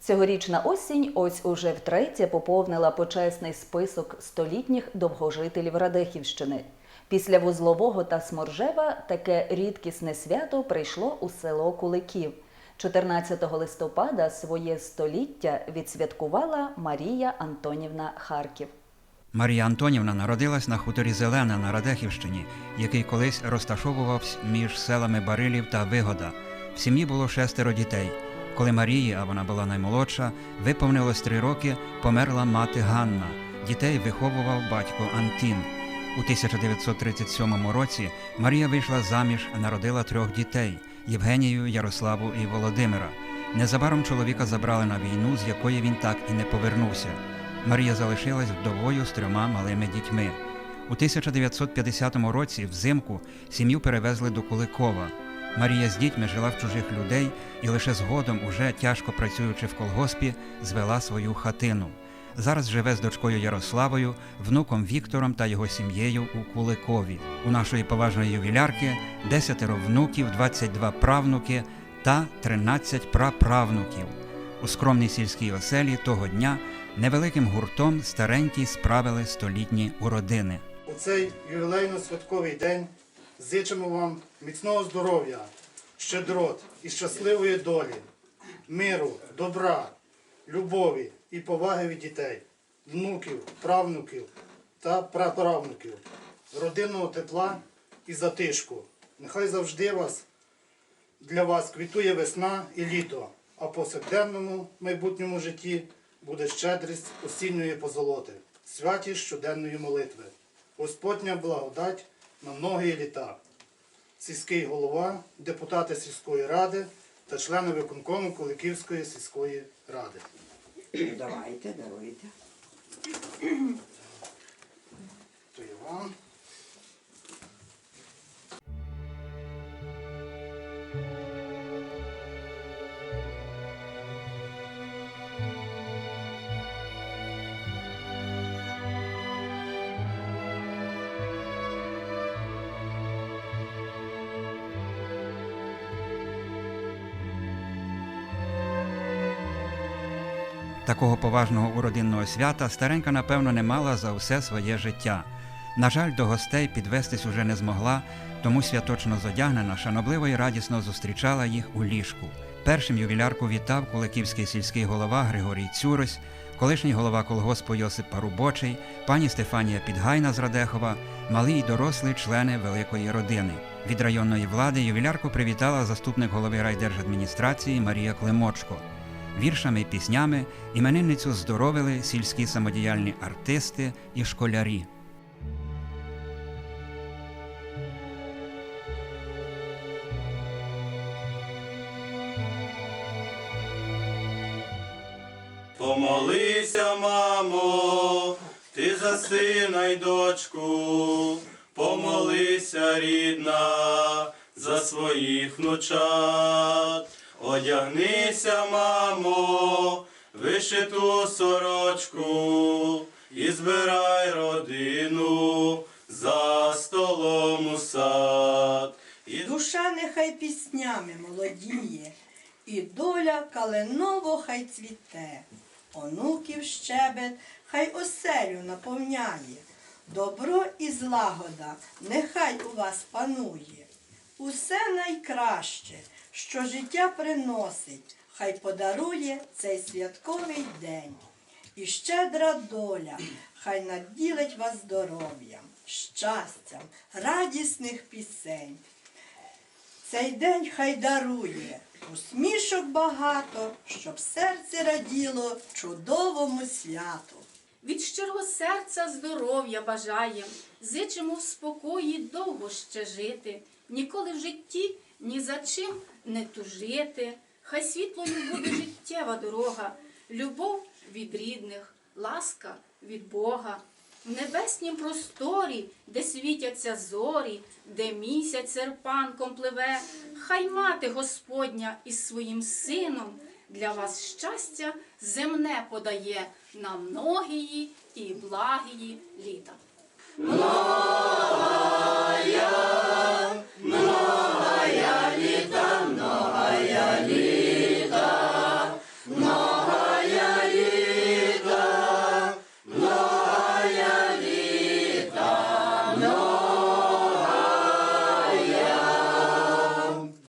Цьогорічна осінь ось уже втретє поповнила почесний список столітніх довгожителів Радехівщини. Після Вузлового та Сморжева таке рідкісне свято прийшло у село Куликів. 14 листопада своє століття відсвяткувала Марія Антонівна Харків. Марія Антонівна народилась на хуторі Зелена на Радехівщині, який колись розташовувався між селами Барилів та Вигода. В сім'ї було шестеро дітей. Коли Марії, а вона була наймолодша, виповнилось три роки, померла мати Ганна. Дітей виховував батько Антін. У 1937 році Марія вийшла заміж, народила трьох дітей Євгенію, Ярославу і Володимира. Незабаром чоловіка забрали на війну, з якої він так і не повернувся. Марія залишилась вдовою з трьома малими дітьми. У 1950 році, взимку, сім'ю перевезли до Куликова. Марія з дітьми жила в чужих людей і лише згодом, уже тяжко працюючи в колгоспі, звела свою хатину. Зараз живе з дочкою Ярославою, внуком Віктором та його сім'єю у Куликові. У нашої поважної ювілярки 10 внуків, 22 правнуки та 13 праправнуків. У скромній сільській оселі того дня невеликим гуртом старенькі справили столітні уродини. У цей ювілейно-святковий день зичимо вам міцного здоров'я, щедрот і щасливої долі, миру, добра, любові і поваги від дітей, внуків, правнуків та праправнуків, родинного тепла і затишку. Нехай завжди вас для вас квітує весна і літо, а в повсякденному майбутньому житті буде щедрість осінньої позолоти, святість щоденної молитви, Господня благодать на многі літа. Сільський голова, депутати сільської ради та члени виконкому Куликівської сільської ради. Давайте, даруйте. Такого поважного уродинного свята старенька, напевно, не мала за все своє життя. На жаль, до гостей підвестись уже не змогла, тому святочно зодягнена, шанобливо і радісно зустрічала їх у ліжку. Першим ювілярку вітав куликівський сільський голова Григорій Цюрось, колишній голова колгоспу Йосип Парубочий, пані Стефанія Підгайна з Радехова, малі й дорослі члени великої родини. Від районної влади ювілярку привітала заступник голови райдержадміністрації Марія Климочко. Віршами і піснями іменинницю здоровили сільські самодіяльні артисти і школярі. Помолися, мамо, ти за сина й дочку, помолися, рідна, за своїх внучат. Одягнися, мамо, вишиту сорочку і збирай родину за столом у сад. І Душа нехай піснями молодіє, і доля каленово хай цвіте, онуків щебет хай оселю наповняє, добро і злагода нехай у вас панує. Усе найкраще, що життя приносить, хай подарує цей святковий день. І щедра доля, хай наділить вас здоров'ям, щастям, радісних пісень. Цей день хай дарує усмішок багато, щоб серце раділо чудовому святу. Від щирого серця здоров'я бажаєм, зичимо в спокої довго ще жити, ніколи в житті ні за чим не тужити. Хай світлою буде життєва дорога, любов від рідних, ласка від Бога. В небеснім просторі, де світяться зорі, де місяць серпанком пливе, хай мати Господня із своїм сином для вас щастя земне подає на многії і благії літа.